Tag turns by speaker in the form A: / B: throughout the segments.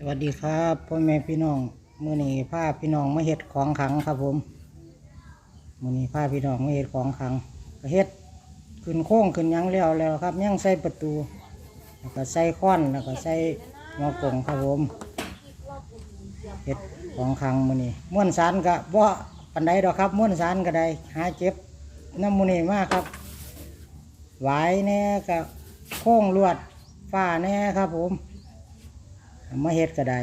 A: สวัสดีครับพ่อแม่พี่น้องมื้อนี้พาพี่น้องมาเฮ็ดของขังครับผมมื้อนี้พาพี่น้องมาเฮ็ดของขังก็เฮ็ดขึ้นโค้งขึ้นยังแล้วแล้วครับยังใส่ประตูแล้วก็ใส่ค้อนแล้วก็ใส่หัวกงครับผมเฮ็ดของขังมื้อนี้ม้วนสารก็บ่ปันใดดอกครับม้วนสารก็ได้หาเจ็บน้ำมื้อนี้มากครับไหวแน่ก็โค้งลวดฟ้าแน่ครับผม มาเฮ็ดก็ได้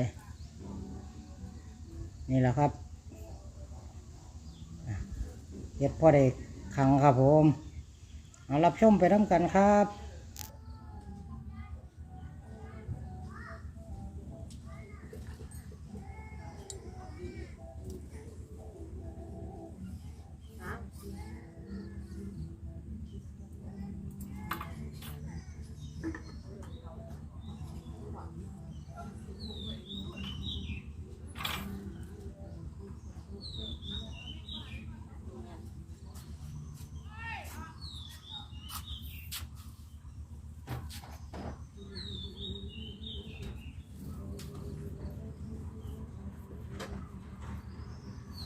A: นี่แหละครับเฮ็ดพ่อได้ขังครับผม เอารับชมไปทำกันครับ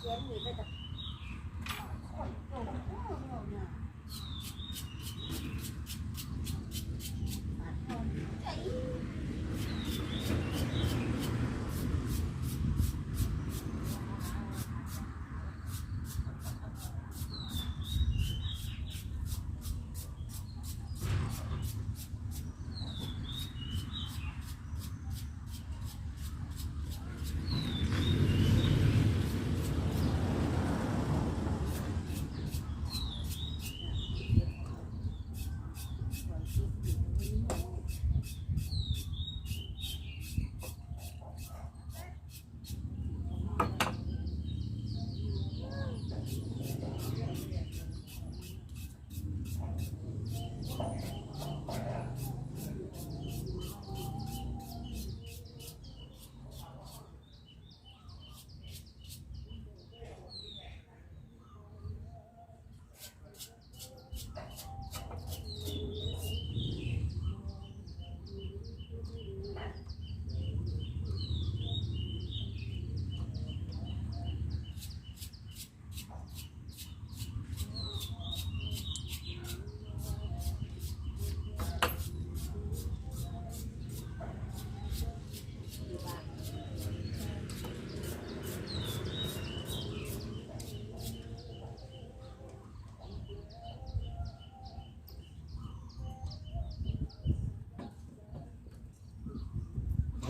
A: Bốn 个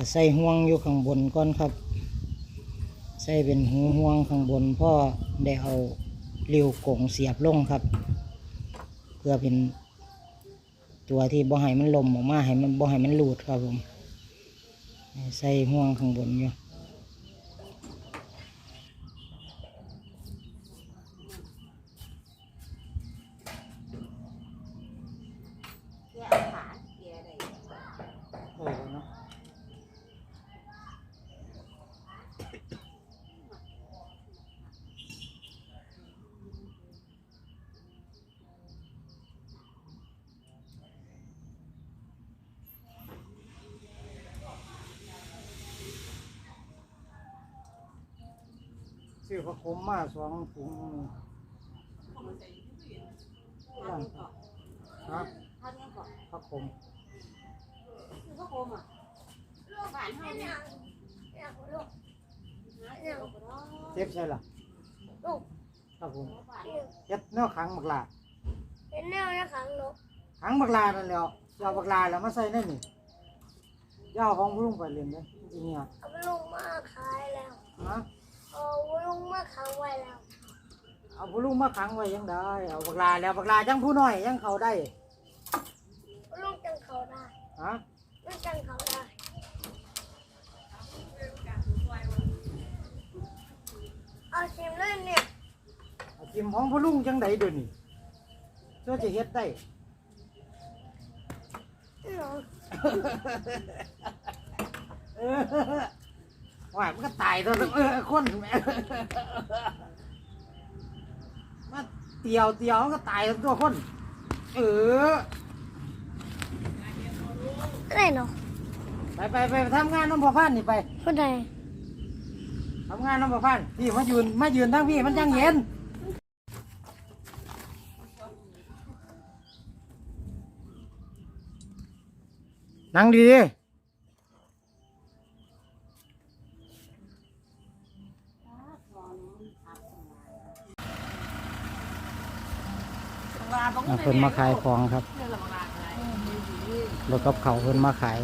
A: ก็ใส่ห่วงอยู่ข้างบนก่อนครับ ใส่เป็นหูห่วงข้างบนพ่อได้เอาเรียวกงเสียบลงครับ เพื่อเป็นตัวที่บ่ให้มันลมออกมาให้มันบ่ให้มันหลุดครับผม ใส่ห่วงข้างบนอยู่
B: แกเอาขาแกอะไร
A: เออเนาะ ซื้อผักขมมาสองถุงนี่
B: ทำยังก่อน
A: ฮะ
B: ทำยังก่อน
A: ผักขม
B: คือพระโคมอะบ้านเฮาเนี่ยลูก
A: เจ็บใช่ล่ะ
C: ลูก
A: ครับผม
B: บ้าน
A: เจ็บเนื้อขังบักลา
C: เป็นแนวนะขังนก
A: ขังบักลานั่นแหล้วจะเอาบักลาแล้วมาใส่ในนี่ย่าเอาของผู้ลุงไปเรียนเลยจริงๆเนี่ย
C: เอาลูกมาขายแล้ว
A: ฮะ
C: เอาลูกมาขังไว้แล้ว
A: เอาผู้ลุงมาขังไว้ยังได้ เอาบักลาแล้วบักลาจังผู้น้อยยังเขาได้
C: ลูกจังเขาได้
A: ฮะ
C: ลูกจังเขาได้เอาชิมเลยเนี่ย
A: เอากิมของผู้ลุงจังไดเดี๋ยวนี้เพื่อจะเฮ็ดได้
C: หนู
A: เออ ว่ามันก็ตายตัวนึงเออคนแหม่มาเตียวเตียวมันก็ตายตัวคน เออ
C: อะไรเนาะ
A: ไปไปไปทำงานน้องพ่อพันธุ์นี่ไป
C: ผู้ใด
A: ทำงานน้องพ่อพันธุ์พี่มายืนมายืนทั้งพี่มันจังเย็นนั่งดีๆ อะเพิ่นมาขายของครับรถกับเขาเพิ่นมาขาย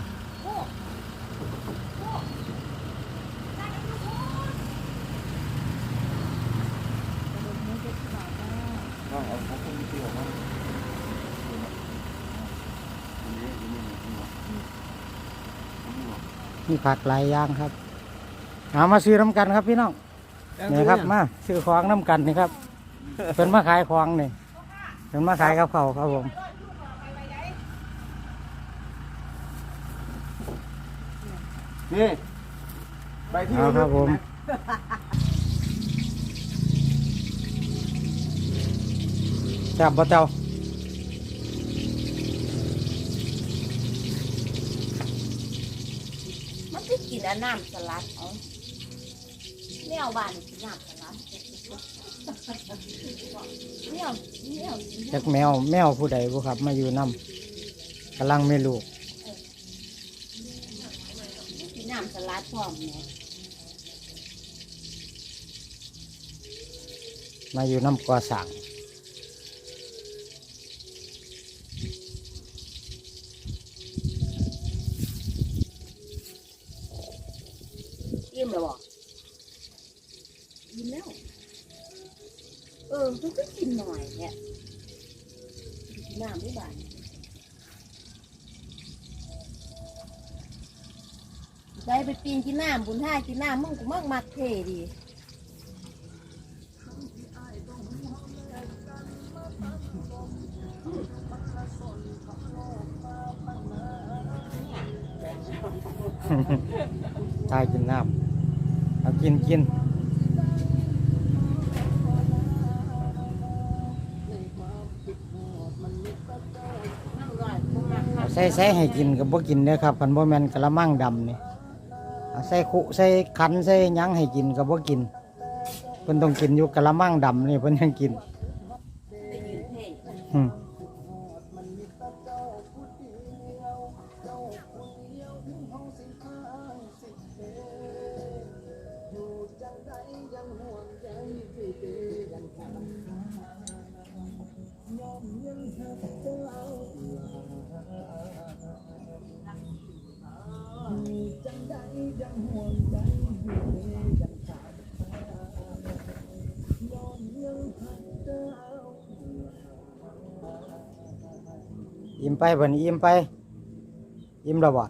A: มีผักหลายอย่างครับเอามาซื้อน้ำกันครับพี่น้องนี่ครับมาซื้อของน้ำกันนี่ครับเป็นมาขายของนี่ เป็นมาขายกับเขาวครับผม
D: นี่ไปที่
A: เอาครับผมแซ่บบ่เจ้า
B: มันคือกินอันน้ำสลัดเอาแมวบ้านกินน้ำสลัด แมวแมว
A: จากแมวแมวผู้ใดบุครับ มาอยู่น้ำกำลังไม่ลูก
B: กินน้ำสลัดพร้อมเนี่ย
A: มาอยู่น้ำก่อสั่ง
B: อิ่มแล้วบ่อิ่มแล้วเออมันก็กินหน่อยเนี่ยน้ำไม่บานได้ไปปีนกินน้ำบุญท่ากินน้ำมึงกูมักมักเท่ดี
A: ตายกินน้ำเอากินกิน ใส่ใส่ให้กินกับบ่กินเด้อครับคันบ่แม่นกะละมังดำนี่เอาใส่คุใส่ขันใส่หยังให้กินกับบ่กินเพิ่นต้องกินอยู่กะละมังดำนี่เพิ่นยังกิน
B: ไปยืนเท่
A: อืม อิ่มไปบ่นอิ่มไป อิ่มแล้วบ่